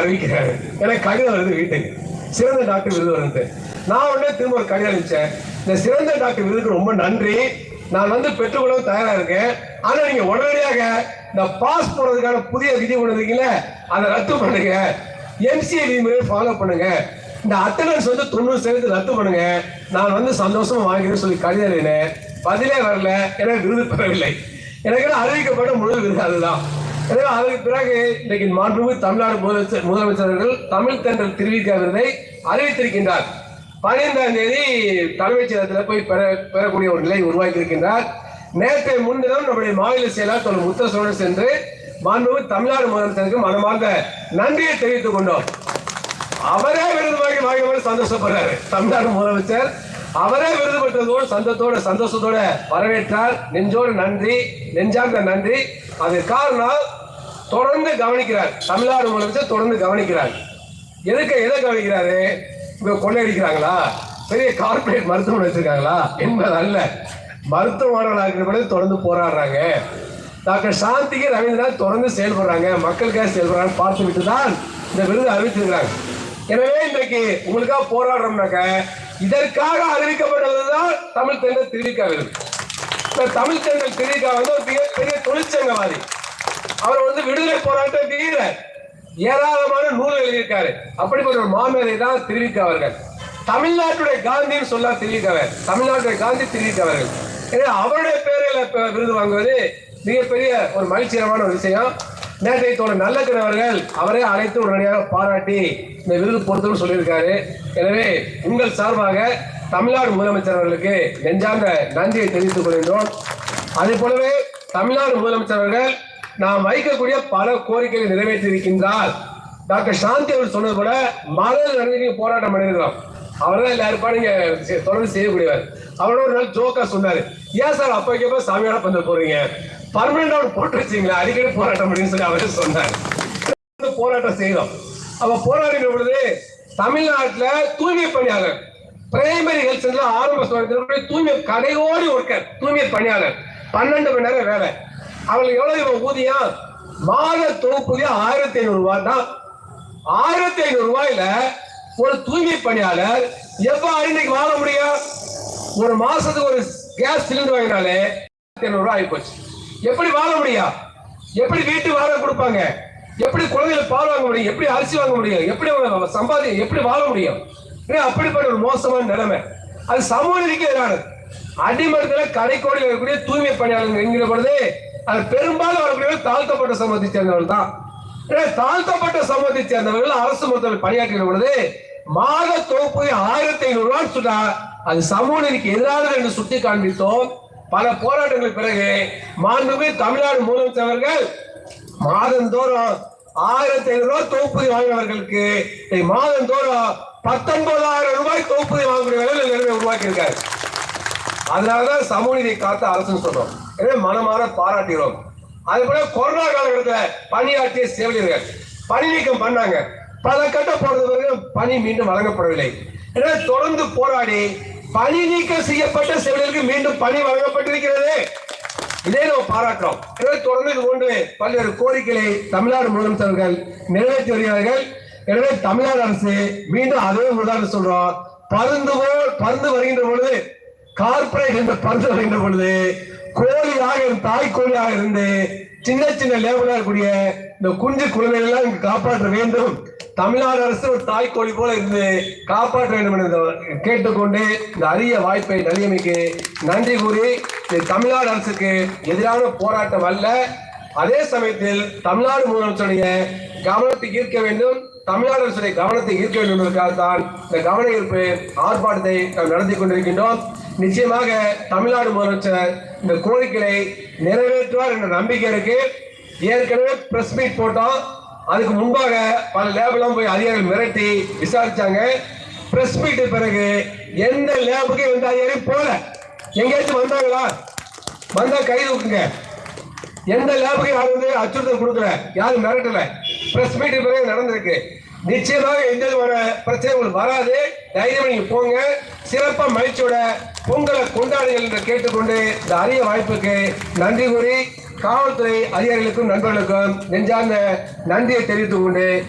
அறிவிக்கிறாரு எனக்கு கடிதம் வருது வீட்டுக்கு. சிறந்த டாக்டர் விருது வருது நான் உடனே திரும்ப ஒரு கடிதம் அனுப்பிச்சேன். இந்த சிறந்த டாக்டர் விருதுக்கு ரொம்ப நன்றி. நான் வந்து பெற்றுக்கொள்ளவும் தயாரா இருக்கேன். ஆனா நீங்க உடனடியாக இந்த பாஸ் போடுறதுக்கான புதிய விதி ஒன்று வந்தீங்கல்ல அதை ரத்து பண்ணுங்க. எம்சிஏ விதிமுறையை ஃபாலோ பண்ணுங்க. இந்த அட்டண்டன்ஸ் வந்து தொண்ணூறு சதவீதம் ரத்து பண்ணுங்க. நான் வந்து சந்தோஷமா வாங்கிறேன்னு சொல்லி கடிதம் எழுதினேன். பதிலே வரல. எனக்கு விருது பெறவில்லை. எனக்கு அறிவிக்கப்பட்ட முழு விருது அதுதான். எனவே அதற்கு பிறகு இன்றைக்கு மாண்புமிகு தமிழ்நாடு முதலமைச்சர் முதலமைச்சர்கள் தமிழ் தென்றல் திருவிக விருதை அறிவித்திருக்கின்றார். பதினைந்தாம் தேதி தலைமைச் செயலகத்தில் போய் பெற பெறக்கூடிய ஒரு நிலை உருவாக்கி இருக்கின்றார் நேற்றை முன்தினம் நம்முடைய மாநில செயலாளர் தொழில் முத்தசோடு சென்று மாண்புமிகு தமிழ்நாடு முதலமைச்சருக்கு மனமார்ந்த நன்றியை தெரிவித்துக் கொண்டோம். அவரே விருது வாங்கி வாங்கி சந்தோஷப்படுறாரு. தமிழ்நாடு முதலமைச்சர் அவரே விருது பெற்றதோடு சந்தத்தோட சந்தோஷத்தோட வரவேற்றார். நெஞ்சோடு நன்றி நெஞ்சார்ந்த நன்றி. அது காரணம் தொடர்ந்து கவனிக்கிறார். தமிழ்நாடு முதலமைச்சர் தொடர்ந்து கவனிக்கிறார். எதுக்கு எதை கவனிக்கிறாரு? இவங்க கொள்ளையடிக்கிறாங்களா? பெரிய கார்ப்பரேட் மருத்துவமனை வச்சிருக்காங்களா? என்பது அல்ல. மருத்துவமனை தொடர்ந்து போராடுறாங்க. டாக்டர் சாந்திக்கு ரவீந்திரநாத் தொடர்ந்து செயல்படுறாங்க. மக்களுக்காக செயல்படுறாங்க பார்த்து விட்டு தான் இந்த விருது அறிவிச்சிருக்கிறாங்க எனவே இன்றைக்கு உங்களுக்காக போராடுறோம்னாக்க இதற்காக அறிவிக்கப்பட்டதுதான் தமிழ் தென்றல் திருவிக்கா விருது. இந்த தமிழ் தென்றல் திருவிக்கா வந்து ஒரு மிகப்பெரிய தொழிற்சங்கவாதி. அவர் வந்து விடுதலை போராட்ட வீரர் ஏராளமான நூல்கள் எழுதியிருக்காரு. அப்படிப்பட்ட ஒரு மாமேதை தான் தெரிவிக்க அவர்கள். தமிழ்நாட்டுடைய காந்தின்னு சொல்ல தெரிவிக்கவர் தமிழ்நாட்டுடைய காந்தி தெரிவிக்கவர்கள் ஏன்னா எனவே அவருடைய பேரில் விருது வாங்குவது மிகப்பெரிய ஒரு மகிழ்ச்சிகரமான ஒரு விஷயம். நேற்றைய தோழர் நல்லக்கன் அவர்கள் அவரே அழைத்து உடனடியாக பாராட்டி இந்த விருது பொறுத்தவரை சொல்லியிருக்காரு. எனவே உங்கள் சார்பாக தமிழ்நாடு முதலமைச்சர் அவர்களுக்கு நெஞ்சார்ந்த நன்றியை தெரிவித்துக் கொள்கின்றோம். அதே போலவே தமிழ்நாடு முதலமைச்சர் அவர்கள் நாம் வைக்கக்கூடிய பல கோரிக்கைகளை நிறைவேற்றியிருக்கின்றால் டாக்டர் சாந்தி அவர் சொன்னது போல மகளிர் நலனுக்கு போராட்டம் பண்ணியிருக்கிறோம் அவர் தான் எல்லாருப்பா நீங்க தொடர்ந்து செய்யக்கூடியவர். அவரோட ஒரு நாள் ஜோக்கா சொன்னார். ஏன் சார் அப்ப கேப்ப சாமியார பந்த போறீங்க பர்மனண்டா ஒரு போட்டு வச்சிங்களா அடிக்கடி போராட்டம் அப்படின்னு சொல்லி அவரே சொன்னார். போராட்டம் செய்தோம். அப்போ போராடின பொழுது தமிழ்நாட்டில் தூய்மை பணியாளர் பிரைமரி ஹெல்த் சென்டர் ஆரம்ப சுகாதாரத்தில் தூய்மை கடையோடி ஒர்க்கர் தூய்மை பணியாளர். பன்னெண்டு மணி நேரம் வேலை. அவங்களுக்கு எவ்வளவு ஊதியம்? மாத தொகுப்பூதியம் ஆயிரத்தி ஐநூறு ரூபாய் தான். ஆயிரத்தி ஐநூறு ரூபாயில ஒரு தூய்மை பணியாளர் எவ்வாறு இன்னைக்கு வாழ முடியும்? ஒரு மாசத்துக்கு ஒரு கேஸ் சிலிண்டர் வாங்கினாலே ஐநூறு ரூபாய் ஆகிப்போச்சு எப்படி வாழ முடியும்? எப்படி வீட்டு வாழ கொடுப்பாங்க? எப்படி குழந்தைகள் பால் வாங்க முடியும்? எப்படி அரிசி வாங்க முடியும்? எப்படி அவங்க சம்பாதி எப்படி வாழ முடியும்? அப்படிப்பட்ட ஒரு மோசமான நிலைமை. அது சமூக நிலைக்கு எதிரானது. அடிமட்டத்தில் கடைக்கோடியில் இருக்கக்கூடிய தூய்மை பணியாளர்கள் என்கிற பொழுது அது பெரும்பாலும் அவர்கள் தாழ்த்தப்பட்ட சமூகத்தை சேர்ந்தவர்கள் தான். தாழ்த்தப்பட்ட சமூகத்தை சேர்ந்தவர்கள் அரசு மருத்துவர்கள் பணியாற்றின பொழுது மாத தொகுப்பு ஆயிரத்தி ஐநூறு ரூபாய் சொன்னா அது சமூக நீதிக்கு எதிரானது என்று சுட்டி காண்பித்தோம் பல போராட்டங்களுக்கு பிறகு மாண்புமிகு தமிழ்நாடு முதலமைச்சர்கள் மாதந்தோறும் ஆயிரத்தி ஐநூறு ரூபாய் தொகுப்பூதி வாங்கினவர்களுக்கு மாதந்தோறும் பத்தொன்பதாயிரம் ரூபாய் தொகுப்பூதி வாங்கக்கூடிய நிலைமை உருவாக்கி இருக்காரு அதனாலதான் சமூக நீதியை காத்த அரசுன்னு சொல்றோம். எனவே மனமாற பாராட்டுகிறோம். அதே போல கொரோனா காலகட்டத்தில் பணியாற்றிய செவிலியர்கள் பணி நீக்கம் பண்ணாங்க. பல கட்ட போறது பிறகு பணி மீண்டும் வழங்கப்படவில்லை. எனவே தொடர்ந்து போராடி பணி நீக்கம் செய்யப்பட்ட செவிலியருக்கு மீண்டும் பணி வழங்கப்பட்டிருக்கிறது. இதை நாம் பாராட்டுறோம். எனவே தொடர்ந்து இது போன்று பல்வேறு கோரிக்கைகளை தமிழ்நாடு முதலமைச்சர்கள் நிறைவேற்றி வருகிறார்கள். எனவே தமிழ்நாடு அரசு மீண்டும் அதே உதாரணம் சொல்றோம் பருந்து போல் பருந்து வருகின்ற பொழுது கார்பரேட் என்ற பரிசு வருகின்ற பொழுது கோழியாக இருந்து- தாய் கோழியாக இருந்து சின்ன சின்ன லேபராக இருக்கக்கூடிய இந்த குஞ்சு குழந்தைகள் இங்கு காப்பாற்ற வேண்டும். தமிழ்நாடு அரசு ஒரு தாய் கோழி போல இருந்து காப்பாற்ற வேண்டும் என்று கேட்டுக்கொண்டு இந்த அரிய வாய்ப்பை நலியமைக்கு நன்றி கூறி தமிழ்நாடு அரசுக்கு எதிரான போராட்டம் அல்ல. அதே சமயத்தில் தமிழ்நாடு முதலமைச்சருடைய கவனத்தை ஈர்க்க வேண்டும். தமிழ்நாடு அரசுடைய கவனத்தை ஈர்க்க வேண்டும் என்பதற்காகத்தான் இந்த கவன ஈர்ப்பு ஆர்ப்பாட்டத்தை நாம் நடத்தி கொண்டிருக்கின்றோம். நிச்சயமாக தமிழ்நாடு முதலமைச்சர் இந்த கோரிக்கையை நிறைவேற்றுவார் என்ற நம்பிக்கை இருக்கு. ஏற்கனவே பிரஸ் மீட் போட்டோம். அதுக்கு முன்பாக பல லேபெல்லாம் போய் அதிகாரிகள் மிரட்டி விசாரிச்சாங்க. பிரஸ் மீட்டு பிறகு எந்த லேபுக்கும் எந்த அதிகாரியும் போல எங்கேயாச்சும் வந்தாங்களா? வந்தா கைது விட்டுங்க எந்த லேபுக்கும் யாரும் வந்து அச்சுறுத்தல் கொடுக்கல? யாரும் மிரட்டல. பிரஸ் மீட் பிறகு நடந்திருக்கு. நிச்சயமாக எந்த விதமான பிரச்சனை உங்களுக்கு வராது. தைரியம் நீங்க போங்க. சிறப்பா மகிழ்ச்சியோட பொங்கலை கொண்டாடுங்கள் என்று கேட்டுக்கொண்டு இந்த அரிய வாய்ப்புக்கு நன்றி கூறி காவல்துறை அதிகாரிகளுக்கும் நண்பர்களுக்கும் நெஞ்சார்ந்த நன்றியை தெரிவித்துக் கொண்டு